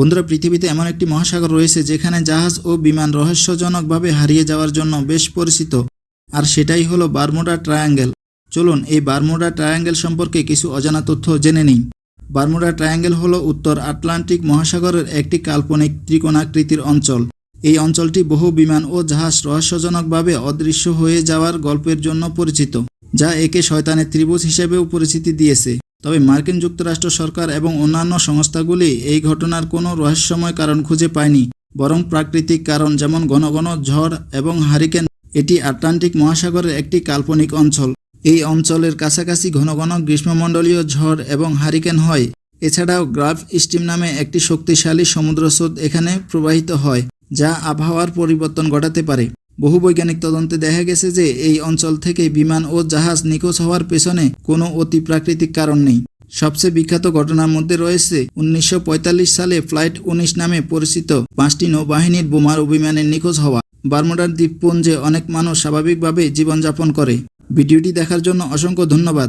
বন্ধুরা, পৃথিবীতে এমন একটি মহাসাগর রয়েছে যেখানে জাহাজ ও বিমান রহস্যজনকভাবে হারিয়ে যাওয়ার জন্য বেশ পরিচিত। আর সেটাই হলো বারমুডা ট্রায়াঙ্গেল। চলুন, এই বারমুডা ট্রায়াঙ্গেল সম্পর্কে কিছু অজানা তথ্য জেনে নিই। বারমুডা ট্রায়াঙ্গেল হলো উত্তর আটলান্টিক মহাসাগরের একটি কাল্পনিক ত্রিকোণাকৃতির অঞ্চল। এই অঞ্চলটি বহু বিমান ও জাহাজ রহস্যজনকভাবে অদৃশ্য হয়ে যাওয়ার গল্পের জন্য পরিচিত, যা একে শয়তানের ত্রিভুজ হিসেবেও পরিচিতি দিয়েছে। তবে মার্কিন যুক্তরাষ্ট্র সরকার এবং অন্যান্য সংস্থাগুলি এই ঘটনার কোনো রহস্যময় কারণ খুঁজে পায়নি, বরং প্রাকৃতিক কারণ যেমন ঘন ঘন ঝড় এবং হারিকেন, এটি আটলান্টিক মহাসাগরের একটি কাল্পনিক অঞ্চল। এই অঞ্চলের কাছাকাছি ঘন ঘন গ্রীষ্মমণ্ডলীয় ঝড় এবং হারিকেন হয়। এছাড়াও গ্রাফ স্টিম নামে একটি শক্তিশালী সমুদ্রস্রোত এখানে প্রবাহিত হয়, যা আবহাওয়ার পরিবর্তন ঘটাতে পারে। বহু বৈজ্ঞানিক তদন্তে দেখা গেছে যে এই অঞ্চল থেকে বিমান ও জাহাজ নিখোঁজ হওয়ার পেছনে কোনো অতি প্রাকৃতিক কারণ নেই। সবচেয়ে বিখ্যাত ঘটনার মধ্যে রয়েছে উনিশশো পঁয়তাল্লিশ সালে ফ্লাইট উনিশ নামে পরিচিত পাঁচটি নৌবাহিনীর বোমার অভিমানের নিখোঁজ হওয়া। বার্মোডার দ্বীপপুঞ্জে অনেক মানুষ স্বাভাবিকভাবে জীবনযাপন করে। ভিডিওটি দেখার জন্য অসংখ্য ধন্যবাদ।